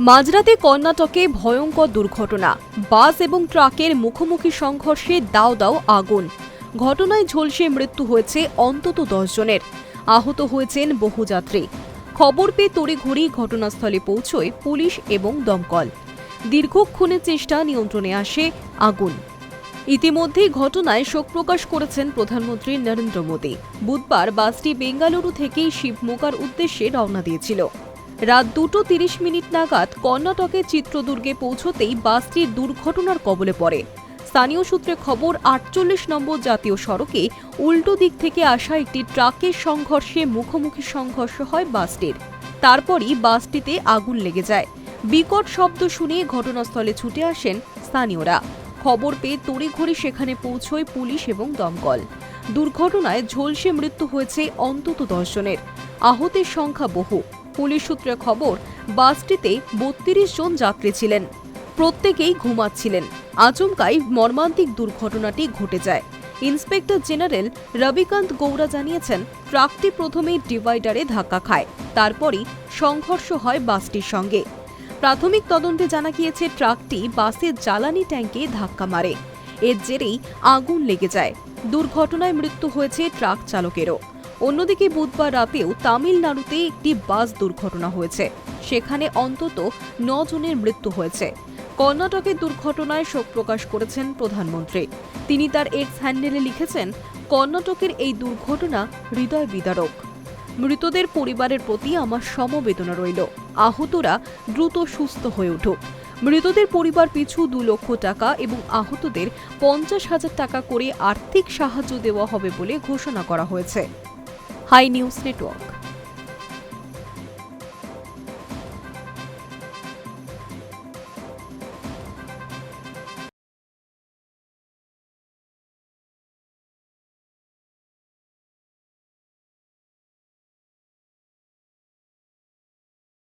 মাঝরাতে কর্ণাটকে ভয়ঙ্কর দুর্ঘটনা। বাস এবং ট্রাকের মুখোমুখি সংঘর্ষে দাও দাও আগুন। ঘটনায় ঝলসে মৃত্যু হয়েছে অন্তত জনের। আহত হয়েছেন বহু যাত্রী। খবর পেয়ে তড়িঘড়ি ঘটনাস্থলে পৌঁছয় পুলিশ এবং দমকল। দীর্ঘক্ষণের চেষ্টা নিয়ন্ত্রণে আসে আগুন। ইতিমধ্যেই ঘটনায় শোক প্রকাশ করেছেন প্রধানমন্ত্রী নরেন্দ্র মোদী। বুধবার বাসটি বেঙ্গালুরু থেকেই শিবমোগার উদ্দেশ্যে রওনা দিয়েছিল। রাত দুটো তিরিশ মিনিট নাগাদ কর্ণাটকের চিত্রদুর্গে পৌঁছতেই বাসটির দুর্ঘটনার কবলে পড়ে। স্থানীয় সূত্রে খবর, আটচল্লিশ নম্বর জাতীয় সড়কে উল্টো দিক থেকে আসা একটি ট্রাকের সংঘর্ষে মুখোমুখি সংঘর্ষ হয় বাসটির। তারপরই বাসটিতে আগুন লেগে যায়। বিকট শব্দ শুনে ঘটনাস্থলে ছুটে আসেন স্থানীয়রা। খবর পেয়ে তড়িঘড়ি সেখানে পৌঁছয় পুলিশ এবং দমকল। দুর্ঘটনায় ঝলসে মৃত্যু হয়েছে অন্তত দশ জনের। আহতের সংখ্যা বহু। পুলিশ সূত্রে খবর, বাসটিতে বত্রিশ জন যাত্রী ছিলেন। প্রত্যেকেই ঘুমাচ্ছিলেন। আচমকাই মর্মান্তিক দুর্ঘটনাটি ঘটে যায়। ইন্সপেক্টর জেনারেল রবিকান্ত গৌড়া জানিয়েছেন, ট্রাকটি প্রথমেই ডিভাইডারে ধাক্কা খায়, তারপরই সংঘর্ষ হয় বাসটির সঙ্গে। প্রাথমিক তদন্তে জানা গিয়েছে, ট্রাকটি বাসের জ্বালানি ট্যাঙ্কে ধাক্কা মারে। এর জেরেই আগুন লেগে যায়। দুর্ঘটনায় মৃত্যু হয়েছে ট্রাক চালকেরও। অন্যদিকে বুধবার রাতেও তামিলনাড়ুতে একটি বাস দুর্ঘটনা হয়েছে। সেখানে অন্তত জনের মৃত্যু হয়েছে। কর্ণাটকের দুর্ঘটনায় শোক প্রকাশ করেছেন প্রধানমন্ত্রী। তিনি তার এক্স হ্যান্ডেলে লিখেছেন, কর্ণাটকের এই দুর্ঘটনা হৃদয় বিদারক। মৃতদের পরিবারের প্রতি আমার সমবেদনা রইল। আহতরা দ্রুত সুস্থ হয়ে উঠুক। মৃতদের পরিবার পিছু দু লক্ষ টাকা এবং আহতদের পঞ্চাশ হাজার টাকা করে আর্থিক সাহায্য দেওয়া হবে বলে ঘোষণা করা হয়েছে। High news network